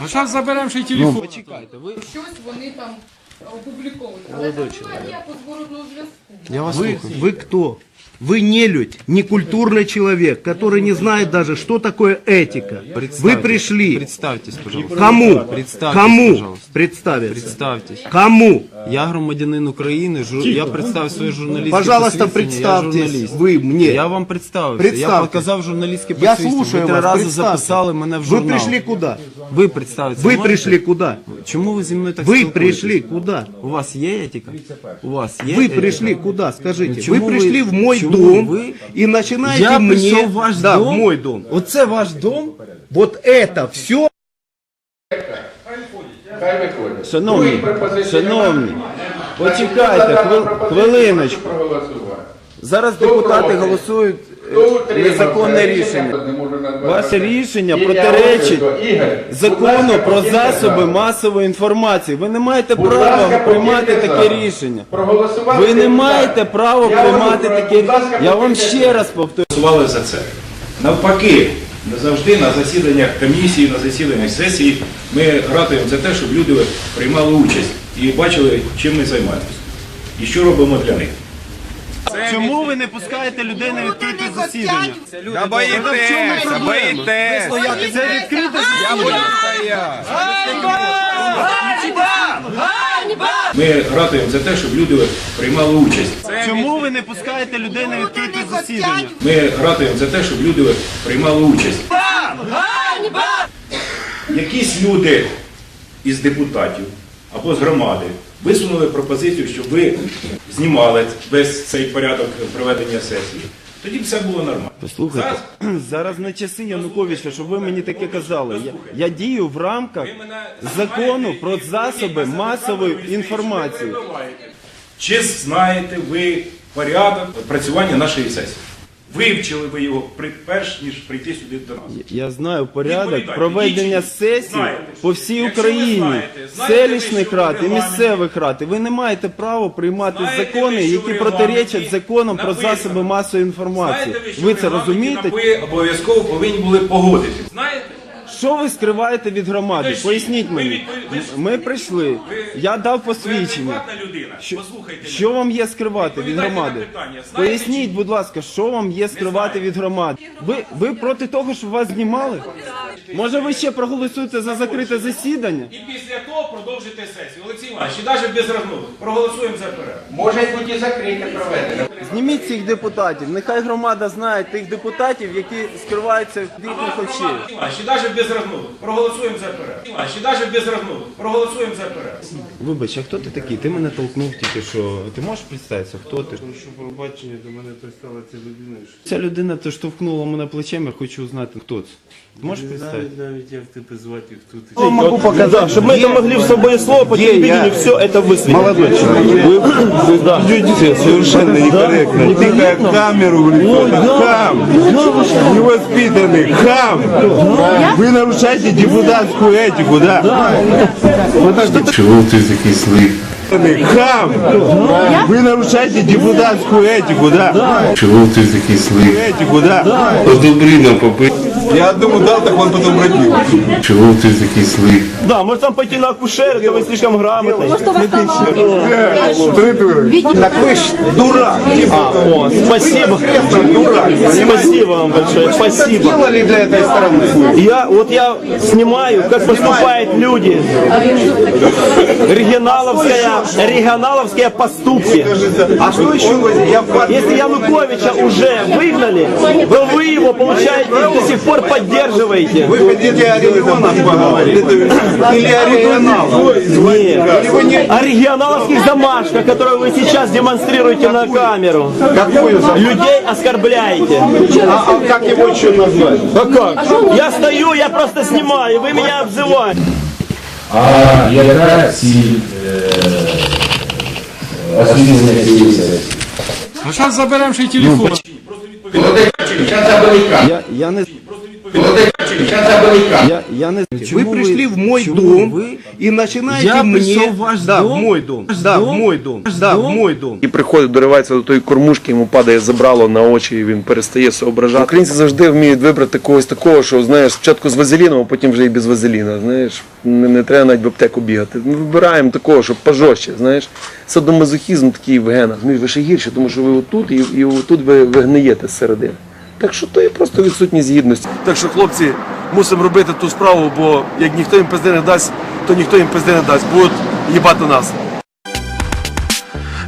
А зараз заберемо ще й телефон. Почекайте, ви щось вони там опубліковують. Але там немає ніякого зворотного зв'язку. я вас Вы, слухаю. вы кто? Вы не людь, не культурный человек, который не знает даже, что такое этика. Вы Представьте- пришли. Представьтесь, пожалуйста. Кому? Представьтесь, Кому пожалуйста. представиться? Представьтесь. Кому? Я громадянин України, жур... я представив своє журналістське Пожалуйста, посвідчення, я представьтесь журналіст. вы мне. Я вам представився. Я Представтесь. показав журналістське Я посвідчення. слушаю ви три вас, рази представьте. записали мене в Вы журнал. пришли куда? Ви представитесь Вы можете? пришли куда? Чому ви зі мною так Вы спілкуєтесь? пришли куда? У вас є етика? У вас є Вы етика? пришли куда, скажите? Ну, чему Вы пришли вы- в мой чему дом вы- и начинаете Я мне... прийшов в ваш да, дом? в мой дом. Оце ваш дом? Вот это все Хай виходять. Шановні, Других пропозицій шановні, немає. почекайте, Значить, хто за хвил- дану пропозицію, хвилиночку. прошу проголосувати. Зараз Хто депутати проти? голосують е, Хто утримався? незаконне рішення. Не можу назвати. Ваше рішення протиречить закону про засоби масової інформації. Ви не маєте права приймати таке рішення. Ви не маєте права приймати таке рішення. Я вам ще раз повторю. голосували за це. Навпаки, Не завжди на засіданнях комісії, на засіданнях сесії ми ратуємо за те, щоб люди приймали участь і бачили, чим ми займаємося. І що робимо для них. Чому ви не пускаєте людей на відкрите засідання? Та боїтеся, боїтеся. Це відкрите Я буду стояти. Ми ратуємо за те, щоб люди приймали участь. Чому ви не пускаєте людей на відкрите засідання? Ми ратуємо за те, щоб люди приймали участь. Якісь люди із депутатів або з громади висунули пропозицію, щоб ви знімали весь цей порядок проведення сесії. Тоді все було нормально. Послухайте, Зараз зараз не часи Януковича, щоб ви мені таке казали. Я, я дію в рамках закону про засоби масової інформації. Чи знаєте ви порядок працювання нашої сесії? Вивчили ви його при- перш ніж прийти сюди до нас? Я знаю порядок Відповідайте, проведення сесій знаєте. по всій Якщо ви Україні, знаєте, знаєте ви, селищних в рад і регламенті- місцевих рад. І ви не маєте права приймати Знаєте закони, ви, що в які регламенті протиречать законам про написано? засоби масової інформації. Знаєте ви, що Ви це регламенті розумієте? Ви обов'язково повинні були погодити. Знаєте? Що ви скриваєте від громади? Поясніть мені. Відпові- ви ж- Ми прийшли. Ви- Я дав Ви посвідчення. адекватна людина. Послухайте. мене. Що вам є скривати від Відповідайте на громади? питання. Знаєте Поясніть, будь ласка, що вам є скривати від громади? Ви, ви проти того, щоб вас знімали? Може ви ще проголосуєте за закрите засідання? І після того продовжите сесію Олексій Іванович, і навіть без розмови. Проголосуємо за перерву. Може бути і закрите проведено. Зніміть цих депутатів. Нехай громада знає тих депутатів, які скриваються від їхніх очей. І навіть без розмови. Проголосуємо за перерву. І навіть без розмови. Проголосуємо за перерву. Вибач, а хто ти такий? Ти мене толкнув тільки що. Ти можеш представитися, хто ти? Що пробачення до мене пристала ця людина. що Ця людина то штовхнула мене плечем, я хочу знати, хто це. Ти можеш представити? Навіть, навіть як тебе звати, хто ти. Я могу показать, чтобы мы это могли в собой слово по телевидению все это высветить. Молодой человек. Вы, вы, да. Совершенно некорректно. Тыкая камеру в лицо. Хам. Невоспитанный. Хам. Вы нарушаете депутатскую этику, да? Чего ты такие злые? Хам. Вы нарушаете депутатскую этику, да? Чего ты такие злые? Этику, да? Подобри нам попы. Я одному дал, так он потом родил. Чего ты такие злые? Да, может там пойти на акушер, это вы слишком грамотный. Так вы ж дурак. О, спасибо. Спасибо вам большое, спасибо. Сделали для этой стороны. Я, вот я снимаю, как поступают люди. Регионаловская, регионаловские поступки. А что еще вы? Если Януковича уже выгнали, то вы его, получаете, до сих пор поддерживаете. Вы хотите о регионах поговорить? Или о регионалах? Нет. О регионаловских замашках, которые вы сейчас демонстрируете на камеру. Какую. Людей оскорбляете. А, а как его еще назвать? А как? Я стою, я просто снимаю, вы меня обзываете. А яка ціль освітлення цієї сесії? Ну, зараз заберемо ще й телефон. Зараз заберуть камеру. Я, я не. Я, я не Вы пришли в мой чому дом ви- и начинаете Я мне... пришел в ваш да, дом? в мой дом. Ваш да, дом? в мой дом. Ваш да, дом? в мой дом. І приходить, доривається до тої кормушки, йому падає забрало на очі, і він перестає соображати. Українці завжди вміють вибрати когось такого, що знаєш, спочатку з вазеліном, а потім вже і без вазеліна. Знаєш, не, не треба навіть в аптеку бігати. Ми вибираємо такого, щоб пожорстче, знаєш. Садомазохізм такий в генах. Ви ще гірше, тому що ви отут і, і отут ви, ви гниєте зсередини. Так що то є просто відсутність гідності. Так що, хлопці, мусимо робити ту справу, бо як ніхто їм пизди не дасть, то ніхто їм пизди не дасть. Будуть їбати нас.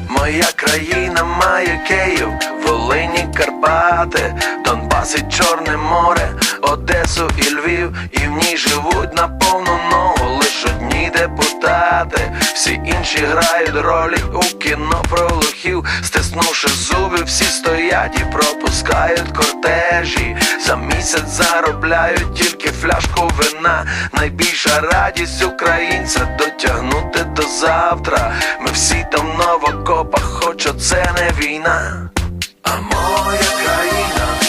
Моя країна має Київ, Волині, Карпати, Донбас і Чорне море, Одесу і Львів, і в ній живуть на повну ногу лиш одні депутати. Всі інші грають ролі у кіно про лохів, стиснувши зуби, всі стоять і пропускають кортежі. За місяць заробляють тільки фляжку вина. Найбільша радість українця дотягнути до завтра. Ми всі давно в окопах, хоч оце не війна. А моя країна